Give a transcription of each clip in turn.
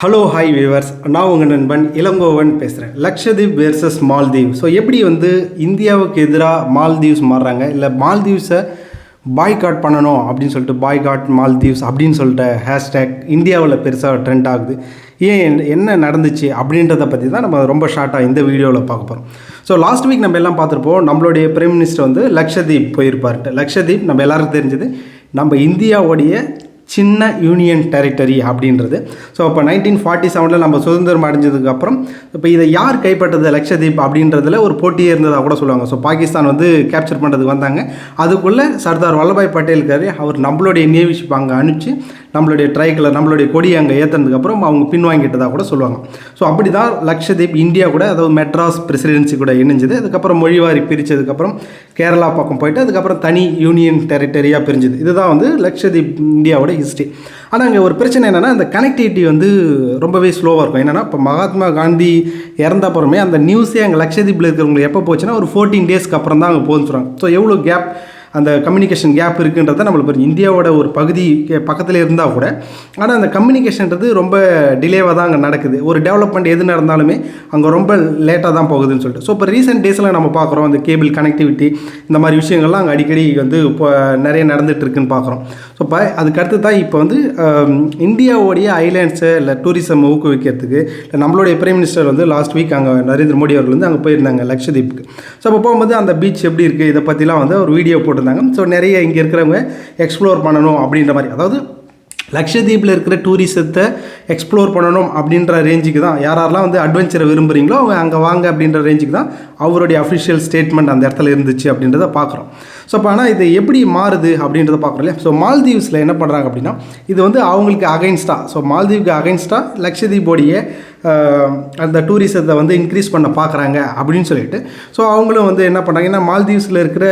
Hello hi viewers நான் உங்கள் நண்பன் இளங்கோவன் பேசுகிறேன் லக்ஷதீப் வேர்சஸ் மால்தீவ். ஸோ எப்படி வந்து இந்தியாவுக்கு எதிராக மால்தீவ்ஸ் மாறுறாங்க? இல்லை மால்தீவ்ஸை பாய்காட் பண்ணணும் அப்படின்னு சொல்லிட்டு பாய்காட் மால்தீவ்ஸ் அப்படின்னு சொல்லிட்டு ஹேஷ்டேக் இந்தியாவில் பெருசாக ட்ரெண்ட் ஆகுது. ஏன் என்ன- என்ன நடந்துச்சு அப்படின்றத பற்றி தான் நம்ம ரொம்ப ஷார்ட்டாக இந்த வீடியோவில் பார்க்க போகிறோம் ஸோ லாஸ்ட் வீக் நம்ம எல்லாம் பார்த்துருப்போம் நம்மளுடைய பிரைம் மினிஸ்டர் வந்து லக்ஷதீப் போயிருப்பார்ட்டு லக்ஷதீப் நம்ம எல்லாருக்கும் தெரிஞ்சது நம்ம இந்தியாவுடைய சின்ன யூனியன் டெரிட்டரி அப்படின்றது. ஸோ அப்போ நைன்டீன் ஃபார்ட்டி செவனில் நம்ம சுதந்திரம் அடைஞ்சதுக்கப்புறம் இப்போ இதை யார் கைப்பற்றது லக்ஷதீப் அப்படின்றதுல ஒரு போட்டியே இருந்ததாக கூட சொல்லுவாங்க. ஸோ பாகிஸ்தான் வந்து கேப்சர் பண்ணுறதுக்கு வந்தாங்க. அதுக்குள்ளே சர்தார் வல்லபாய் பட்டேல் இருக்காரு அவர் நம்மளுடைய நேவி ஷிப் அங்கே அனுப்பிச்சு நம்மளுடைய ட்ரைக்கில் நம்மளுடைய கொடி அங்கே ஏற்றுனதுக்கப்புறம் அவங்க பின்வாங்கிட்டதாக கூட சொல்லுவாங்க. ஸோ அப்படி தான் லக்ஷதீப் இந்தியா கூட அதாவது மெட்ராஸ் பிரசிடென்சி கூட இணைஞ்சது. அதுக்கப்புறம் மொழிவாரி பிரித்ததுக்கப்புறம் கேரளா பக்கம் போயிட்டு அதுக்கப்புறம் தனி யூனியன் டெரிட்டரியாக பிரிஞ்சுது. இதுதான் வந்து லக்ஷதீப் இந்தியாவோட ஹிஸ்ட்ரி ஆனால் அங்கே ஒரு பிரச்சனை என்னென்னா அந்த கனெக்டிவிட்டி வந்து ரொம்பவே ஸ்லோவாக இருக்கும். என்னென்னா இப்போ மகாத்மா காந்தி இறந்த அப்புறமே அந்த நியூஸே அங்கே லக்ஷதீப்பில் இருக்கிறவங்களுக்கு எப்போ போச்சுன்னா ஒரு ஃபோர்டீன் டேஸ்க்கு அப்புறம் தான் அங்கே போகுதுன்னு சொல்கிறாங்க ஸோ எவ்வளோ கேப் அந்த கம்யூனிகேஷன் கேப் இருக்குன்றத நம்மளுக்கு ஒரு இந்தியாவோட ஒரு பகுதி பக்கத்தில் இருந்தால் கூட ஆனால் அந்த கம்யூனிகேஷன்றது ரொம்ப டிலேவாக தான் அங்கே நடக்குது. ஒரு டெவலப்மெண்ட் எது நடந்தாலுமே அங்கே ரொம்ப லேட்டாக தான் போகுதுன்னு சொல்லிட்டு. ஸோ இப்போ ரீசெண்ட் டேஸில் நம்ம பார்க்குறோம் அந்த கேபிள் கனெக்டிவிட்டி இந்த மாதிரி விஷயங்கள்லாம் அங்கே அடிக்கடி வந்து இப்போ நிறைய நடந்துகிட்டு இருக்குன்னு பார்க்குறோம். ஸோ இப்போ அதுக்கு அடுத்து தான் இப்போ வந்து இந்தியாவோடைய இந்தியாவுடைய இல்லை டூரிசம் ஊக்குவிக்கிறதுக்கு இல்லை நம்மளுடைய பிரைம் மினிஸ்டர் வந்து லாஸ்ட் வீக் அங்கே நரேந்திர மோடி அவர்கள் வந்து அங்கே போயிருந்தாங்க லக்ஷதீப்புக்கு ஸோ அப்போ போகும்போது அந்த பீச் எப்படி இருக்குது இதை பற்றிலாம் வந்து ஒரு வீடியோ போட்டிருந்தாங்க. ஸோ நிறைய இங்கே இருக்கிறவங்க எக்ஸ்ப்ளோர் பண்ணணும் அப்படின்ற மாதிரி. அதாவது லக்ஷதீப்பில் இருக்கிற டூரிசத்தை எக்ஸ்ப்ளோர் பண்ணணும் அப்படின்ற ரேஞ்சுக்கு தான் யார் யாரெல்லாம் வந்து அட்வென்ச்சரை விரும்புகிறீங்களோ அவங்க அங்கே வாங்க அப்படின்ற ரேஞ்சுக்கு தான் அவருடைய அஃபிஷியல் ஸ்டேட்மெண்ட் அந்த இடத்துல இருந்துச்சு அப்படின்றத பார்க்குறோம் ஸோ அப்போ ஆனால் இது எப்படி மாறுது அப்படின்றத பார்க்குறோம் இல்லையா? ஸோ மால்தீவ்ஸில் என்ன பண்ணுறாங்க அப்படின்னா இது வந்து அவங்களுக்கு அகைன்ஸ்டாக ஸோ மால்தீவுக்கு அகைன்ஸ்டாக லக்ஷதீப்போடைய ஆஹ், அந்த டூரிசத்தை வந்து இன்க்ரீஸ் பண்ண பார்க்குறாங்க அப்படின்னு சொல்லிட்டு. ஸோ அவங்களும் வந்து என்ன பண்ணுறாங்க ஏன்னா மால்தீவ்ஸில் இருக்கிற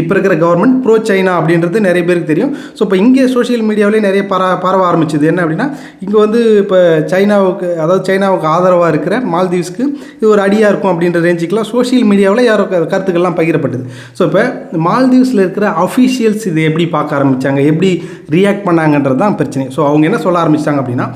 இப்போ இருக்கிற கவர்மெண்ட் ப்ரோ சைனா அப்படின்றது நிறைய பேருக்கு தெரியும். ஸோ இப்போ இங்கே சோஷியல் மீடியாவிலே நிறைய பர பரவ ஆரம்பிச்சது. என்ன அப்படின்னா இங்கே வந்து இப்போ சைனாவுக்கு அதாவது சைனாவுக்கு ஆதரவாக இருக்கிற மால்தீவ்ஸ்க்கு இது ஒரு அடியாக இருக்கும் அப்படின்ற ரேஞ்சுக்கெலாம் சோஷியல் மீடியாவில் யாரோ கருத்துக்கள்லாம் பகிரப்பட்டது. ஸோ இப்போ மால்தீவ்ஸில் இருக்கிற அஃபிஷியல்ஸ் இது எப்படி பார்க்க ஆரம்பித்தாங்க எப்படி ரியாக்ட் பண்ணாங்கன்றது தான் பிரச்சனை. ஸோ அவங்க என்ன சொல்ல ஆரம்பிச்சிட்டாங்க அப்படின்னா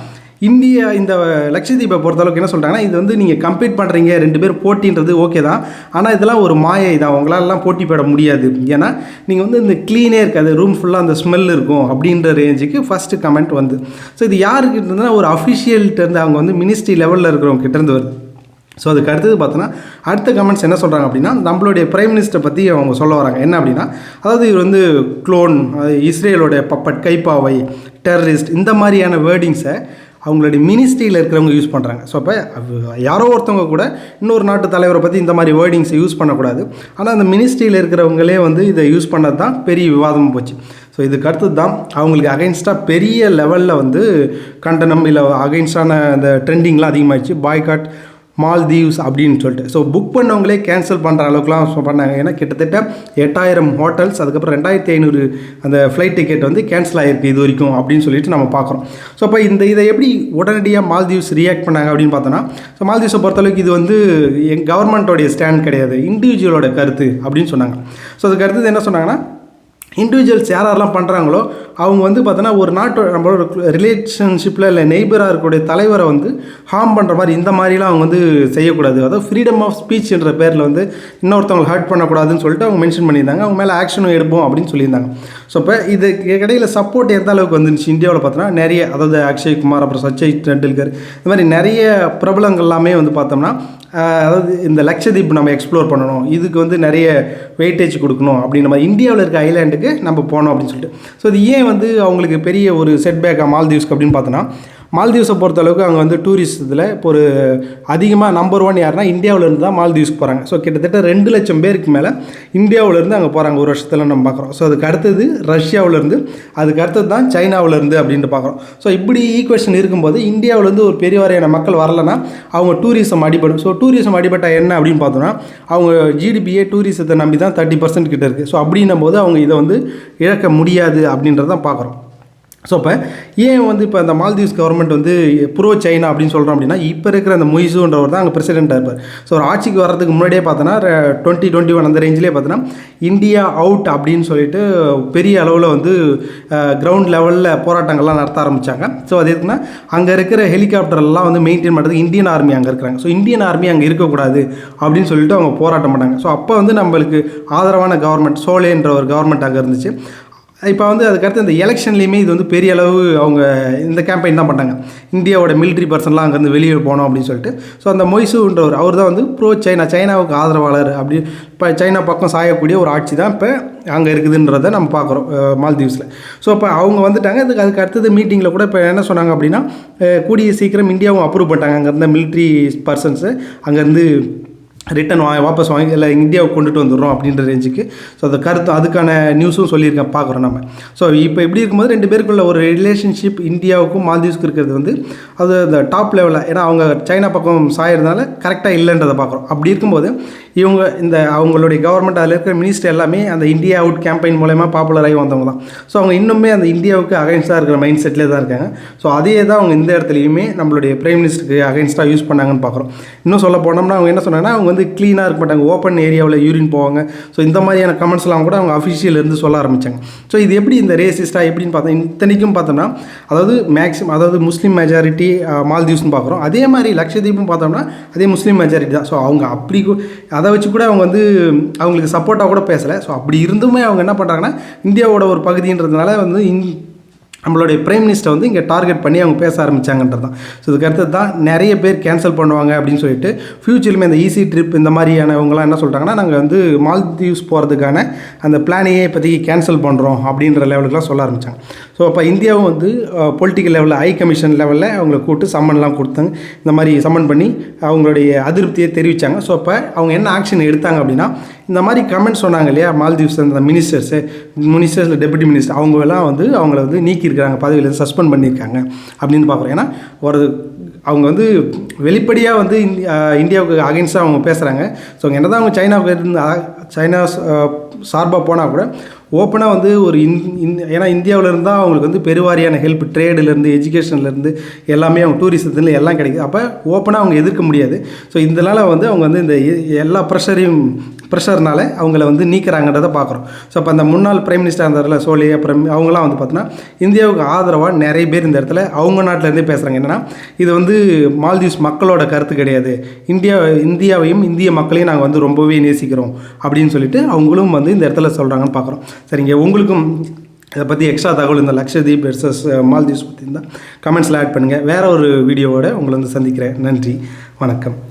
இந்தியா இந்த லட்சதீபை பொறுத்தளவுக்கு என்ன சொல்கிறாங்கன்னா இது வந்து நீங்கள் கம்பீட் பண்ணுறீங்க ரெண்டு பேர் போட்டின்றது ஓகே தான். ஆனால் இதெல்லாம் ஒரு மாயை தான். உங்களாலலாம் போட்டி போட முடியாது. ஏன்னா நீங்கள் வந்து இந்த க்ளீனே இருக்காது ரூம் ஃபுல்லாக அந்த ஸ்மெல் இருக்கும் அப்படின்ற ரேஞ்சுக்கு ஃபஸ்ட்டு கமெண்ட் வந்து. ஸோ இது யாருக்கு இருந்ததுன்னா ஒரு அஃபிஷியல்கிட்ட இருந்து அவங்க வந்து மினிஸ்ட்ரி லெவலில் இருக்கிறவங்க கிட்டேருந்து வருது. ஸோ அதுக்கு அடுத்தது பார்த்தோன்னா அடுத்த கமெண்ட்ஸ் என்ன சொல்கிறாங்க அப்படின்னா நம்மளுடைய பிரைம் மினிஸ்டர் பற்றி அவங்க சொல்ல வராங்க. என்ன அப்படின்னா அதாவது இவர் வந்து க்ளோன் இஸ்ரேலோட பப்பட் கைப்பாவை டெரரிஸ்ட் இந்த மாதிரியான வேர்டிங்ஸை அவங்களுடைய மினிஸ்ட்ரியில் இருக்கிறவங்க யூஸ் பண்ணுறாங்க ஸோ அப்போ யாரோ ஒருத்தவங்க கூட இன்னொரு நாட்டு தலைவரை பற்றி இந்த மாதிரி வேர்டிங்ஸை யூஸ் பண்ணக்கூடாது. ஆனால் அந்த மினிஸ்ட்ரியில் இருக்கிறவங்களே வந்து இதை யூஸ் பண்ணது தான் பெரிய விவாதமும் போச்சு. ஸோ இதுக்கு அடுத்தது தான் அவங்களுக்கு அகைன்ஸ்டாக பெரிய லெவலில் வந்து கண்டனம் இல்லை அகைன்ஸ்டான அந்த ட்ரெண்டிங்லாம் அதிகமாகிடுச்சு பாய்காட் மால்தீவ்ஸ் அப்படின்னு சொல்லிட்டு. ஸோ புக் பண்ணவங்களே கேன்சல் பண்ணுற அளவுக்குலாம் பண்ணாங்க. ஏன்னா கிட்டத்தட்ட எட்டாயிரம் ஹோட்டல்ஸ் அதுக்கப்புறம் ரெண்டாயிரத்தி ஐநூறு அந்த ஃப்ளைட் டிக்கெட் வந்து கேன்சல் ஆகிருக்கு இது வரைக்கும் அப்படின்னு சொல்லிட்டு நம்ம பார்க்குறோம். ஸோ அப்போ இந்த இதை எப்படி உடனடியாக மால்தீவ்ஸ் ரியாக்ட் பண்ணாங்க அப்படின்னு பார்த்தோன்னா ஸோ மால்தீவ்ஸை பொறுத்தளவுக்கு இது வந்து எங் கவர்மெண்ட்டோடைய ஸ்டாண்ட் கிடையாது இண்டிவிஜுவலோட கருத்து அப்படின்னு சொன்னாங்க. ஸோ அதுக்கு அடுத்தது என்ன சொன்னாங்கன்னா இண்டிவிஜுவல்ஸ் யார் யாரெல்லாம் பண்ணுறாங்களோ அவங்க வந்து பார்த்தோன்னா ஒரு நாட்டோட நம்மளோட ரிலேஷன்ஷிப்பில் இல்லை நெய்பராக இருக்கக்கூடிய தலைவரை வந்து ஹார்ம் பண்ணுற மாதிரி இந்த மாதிரிலாம் அவங்க வந்து செய்யக்கூடாது. அதாவது ஃப்ரீடம் ஆஃப் ஸ்பீச்ன்ற பேரில் வந்து இன்னொருத்தவங்களை ஹர்ட் பண்ணக்கூடாதுன்னு சொல்லிட்டு அவங்க மென்ஷன் பண்ணியிருந்தாங்க. அவங்க மேலே ஆக்ஷனும் எடுப்போம் அப்படின்னு சொல்லியிருந்தாங்க. ஸோ இப்போ இது இடையில சப்போர்ட் எந்த அளவுக்கு வந்துருச்சு? இந்தியாவில் பார்த்தோன்னா நிறைய அதாவது அக்ஷய் குமார் அப்புறம் சச்சின் டெண்டுல்கர் இந்த மாதிரி நிறைய பிரபலங்கள் எல்லாமே வந்து பார்த்தோம்னா அதாவது இந்த லட்சதீப் நம்ம எக்ஸ்ப்ளோர் பண்ணணும். இதுக்கு வந்து நிறைய வெயிட்டேஜ் கொடுக்கணும் அப்படின்னு நம்ம இந்தியாவில் இருக்க ஐலாண்டுக்கு நம்ம போனோம் அப்படின்னு சொல்லிட்டு. ஸோ இது ஏன் வந்து அவங்களுக்கு பெரிய ஒரு செட்பேக்காக மால்தீவ்ஸ்க்கு அப்படின்னு பார்த்தோன்னா மால்தீவ்ஸை பொறுத்தளவுக்கு அங்கே வந்து டூரிஸ்டத்தில் இப்போ ஒரு அதிகமாக நம்பர் ஒன் யாருன்னா இந்தியாவிலேருந்து தான் மால்தீவ்ஸ்க்கு போகிறாங்க ஸோ கிட்டத்தட்ட ரெண்டு லட்சம் பேருக்கு மேலே இந்தியாவிலேருந்து அங்கே போகிறாங்க ஒரு வருஷத்தில் நம்ம பார்க்குறோம் ஸோ அதுக்கு அடுத்தது ரஷ்யாவிலேருந்து அதுக்கு அடுத்தது தான் சைனாவிலேருந்து அப்படின்ட்டு பார்க்குறோம் ஸோ இப்படி ஈக்குவேஷன் இருக்கும்போது இந்தியாவிலேருந்து ஒரு பெரிய வரையான மக்கள் வரலைன்னா அவங்க டூரிசம் அடிபடும். ஸோ டூரிசம் அடிபட்டால் என்ன அப்படின்னு பார்த்தோன்னா அவங்க ஜிடிபியே டூரிசத்தை நம்பி தான் தேர்ட்டி பர்சன்ட் கிட்ட இருக்குது ஸோ அப்படின்னும் போது அவங்க இதை வந்து இழக்க முடியாது அப்படின்றத பார்க்குறோம் ஸோ இப்போ ஏன் வந்து இப்போ அந்த மால்தீவ்ஸ் கவர்மெண்ட் வந்து ப்ரோ சைனா அப்படின்னு சொல்கிறோம் அப்படின்னா இப்போ இருக்கிற அந்த மொய்சூன்றவர் தான் அங்கே பிரசிடென்ட்டாக இருப்பார் ஸோ ஒரு ஆட்சிக்கு வர்றதுக்கு முன்னாடியே பார்த்தோன்னா டுவெண்ட்டி டுவெண்ட்டி ஒன் அந்த ரேஞ்சிலே பார்த்தோன்னா இந்தியா அவுட் அப்படின்னு சொல்லிட்டு பெரிய அளவில் வந்து கிரவுண்ட் லெவலில் போராட்டங்கள்லாம் நடத்த ஆரம்பித்தாங்க ஸோ அது எதுக்குன்னா அங்கே இருக்கிற ஹெலிகாப்டர்லாம் வந்து மெயின்டைன் பண்ணுறது இந்தியன் ஆர்மி அங்கே இருக்கிறாங்க. ஸோ இந்தியன் ஆர்மி அங்கே இருக்கக்கூடாது அப்படின்னு சொல்லிட்டு அவங்க போராட்டம் பண்ணாங்க. ஸோ அப்போ வந்து நம்மளுக்கு ஆதரவான கவர்மெண்ட் சோலேன்ற ஒரு கவர்மெண்ட் அங்கே இருந்துச்சு. இப்போ வந்து அதுக்கடுத்து இந்த எலெக்ஷன்லேயுமே இது வந்து பெரிய அளவு அவங்க இந்த கேம்பெயின் தான் பண்ணாங்க இந்தியாவோட மிலிட்ரி பர்சன்லாம் அங்கேருந்து வெளியே போனோம் அப்படின்னு சொல்லிட்டு. ஸோ அந்த மொய்சூன்றவர் அவர் தான் வந்து ப்ரோ சைனா சைனாவுக்கு ஆதரவாளர் அப்படி இப்போ சைனா பக்கம் சாயக்கூடிய ஒரு ஆட்சி தான் இப்போ அங்கே இருக்குதுன்றதை நம்ம பார்க்குறோம் மால்தீவ்ஸில். ஸோ இப்போ அவங்க வந்துட்டாங்க. அதுக்கு அதுக்கு அடுத்தது மீட்டிங்கில் கூட இப்போ என்ன சொன்னாங்க அப்படின்னா கூடிய சீக்கிரம் இந்தியாவும் அப்ரூவ் பண்ணிட்டாங்க. அங்கேருந்த மிலிட்ரி பர்சன்ஸு அங்கேருந்து ரிட்டன் வா வாபஸ் வாங்கி இல்லை இந்தியாவுக்கு கொண்டுட்டு வந்துடுறோம் அப்படின்ற ரேஞ்சுக்கு ஸோ அந்த கருத்து அதுக்கான நியூஸும் சொல்லியிருக்கேன் பார்க்குறோம் நம்ம. ஸோ இப்போ இப்படி இருக்கும்போது ரெண்டு பேருக்குள்ள ஒரு ரிலேஷன்ஷிப் இந்தியாவுக்கும் மால்தீவ்ஸ்க்கு இருக்கிறது வந்து அது அந்த டாப் லெவலில் ஏன்னா அவங்க சைனா பக்கம் சாயறதுனால கரெக்டாக இல்லைன்றதை பார்க்குறோம். அப்படி இருக்கும்போது இவங்க இந்த அவங்களுடைய கவர்மெண்ட் அதில் இருக்கிற மினிஸ்டர் எல்லாமே அந்த இந்தியா அவுட் கேம்பெயின் மூலயமா பாப்புலர் ஆகி வந்தவங்க தான். ஸோ அவங்க இன்னுமே அந்த இந்தியாவுக்கு அகைன்ஸ்டாக இருக்கிற மைண்ட் செட்டில் தான் இருக்காங்க. ஸோ அதே தான் அவங்க இந்த இடத்துலையுமே நம்மளுடைய பிரைம் மினிஸ்டருக்கு அகைன்ஸ்டாக யூஸ் பண்ணாங்கன்னு பார்க்குறோம் இன்னும் சொல்ல போனோம்னா அவங்க என்ன சொன்னாங்கன்னா அவங்க வந்து க்ளீனாக இருக்க மாட்டாங்க. ஓப்பன் ஏரியாவில் யூரின் போவாங்க. ஸோ இந்த மாதிரியான கமெண்ட்ஸ்லாம் கூட அவங்க அஃபிஷியல் இருந்து சொல்ல ஆரம்பித்தாங்க ஸோ இது எப்படி இந்த ரேசிஸ்டாக எப்படின்னு பார்த்தா இத்தனைக்கும் பார்த்தோம்னா அதாவது மேக்ஸிமம் அதாவது முஸ்லீம் மெஜாரிட்டி மால்தீவ்ஸ்னு பார்க்குறோம் அதே மாதிரி லட்சதீப்பும் பார்த்தோம்னா அதே முஸ்லீம் மெஜாரிட்டி தான். ஸோ அவங்க அப்படி அதை வச்சு கூட அவங்க வந்து அவங்களுக்கு சப்போர்ட்டாக கூட பேசலை. ஸோ அப்படி இருந்துமே அவங்க என்ன பண்ணுறாங்கன்னா இந்தியாவோட ஒரு பகுதின்றதுனால வந்து இந் நம்மளுடைய பிரைம் மினிஸ்டர் வந்து இங்கே டார்கெட் பண்ணி அவங்க பேச ஆரம்பிச்சாங்கன்றது தான் ஸோ இதுக்கு அடுத்தது தான் நிறைய பேர் கேன்சல் பண்ணுவாங்க அப்படின்னு சொல்லிட்டு ஃப்யூச்சருமே இந்த ஈஸி ட்ரிப் இந்த மாதிரியானவங்களாம் என்ன சொல்கிறாங்கன்னா நாங்கள் வந்து மால்தீவ்ஸ் போகிறதுக்கான அந்த பிளானையே இப்போதைக்கு கேன்சல் பண்ணுறோம் அப்படின்ற லெவலுக்குலாம் சொல்ல ஆரம்பித்தாங்க ஸோ அப்போ இந்தியாவும் வந்து பொலிட்டிக்கல் லெவலில் ஹை கமிஷன் லெவலில் அவங்கள கூப்பிட்டு சம்மன்லாம் கொடுத்தாங்க இந்த மாதிரி சம்மன் பண்ணி அவங்களுடைய அதிருப்தியை தெரிவித்தாங்க ஸோ அப்போ அவங்க என்ன ஆக்ஷன் எடுத்தாங்க அப்படின்னா இந்த மாதிரி கமெண்ட் சொன்னாங்க இல்லையா மால்தீவ்ஸ் அந்த மினிஸ்டர்ஸு மினிஸ்டர்ஸில் டெபுட்டி மினிஸ்டர் அவங்கெல்லாம் வந்து அவங்கள வந்து நீக்கியிருக்கிறாங்க பதவியிலேருந்து சஸ்பெண்ட் பண்ணியிருக்காங்க அப்படின்னு பார்க்குறோம். ஏன்னா ஒரு அவங்க வந்து வெளிப்படையாக வந்து இந்தியாவுக்கு அகைன்ஸ்டாக அவங்க பேசுகிறாங்க ஸோ அவங்க என்னதான் அவங்க சைனாவுக்கு இருந்து சைனா சார்பாக போனால் கூட ஓப்பனாக வந்து ஒரு இந் இந் ஏன்னா இந்தியாவில் இருந்தால் அவங்களுக்கு வந்து பெருவாரியான ஹெல்ப் ட்ரேடுலேருந்து எஜுகேஷன்லேருந்து எல்லாமே அவங்க டூரிசத்துல எல்லாம் கிடைக்குது. அப்போ ஓப்பனாக அவங்க எதிர்க்க முடியாது. ஸோ இதனால் வந்து அவங்க வந்து இந்த எல்லா ப்ரெஷரையும் ப்ரெஷர்னால அவங்கள வந்து நீக்கிறாங்கன்றதை பார்க்குறோம். ஸோ அப்போ அந்த முன்னாள் பிரைம் மினிஸ்டர் அந்த சோலி அப்புறம் அவங்களாம் வந்து பார்த்தோன்னா இந்தியாவுக்கு ஆதரவாக நிறைய பேர் இந்த இடத்துல அவங்க நாட்டிலேருந்தே பேசுகிறாங்க என்னென்னா இது வந்து மால்தீவ்ஸ் மக்களோட கருத்து கிடையாது. இந்தியா இந்தியாவையும் இந்திய மக்களையும் நாங்கள் வந்து ரொம்பவே நேசிக்கிறோம் அப்படின்னு சொல்லிட்டு அவங்களும் வந்து இந்த இடத்துல சொல்கிறாங்கன்னு பார்க்குறோம். சரிங்க உங்களுக்கும் இதை பற்றி எக்ஸ்ட்ரா தகவல் இந்த லக்ஷதீப் வெர்சஸ் மால்தீவ்ஸ் பற்றி இருந்தால் கமெண்ட்ஸில் ஆட் பண்ணுங்கள் வேற ஒரு வீடியோவோட உங்களை வந்து சந்திக்கிறேன். நன்றி. வணக்கம்.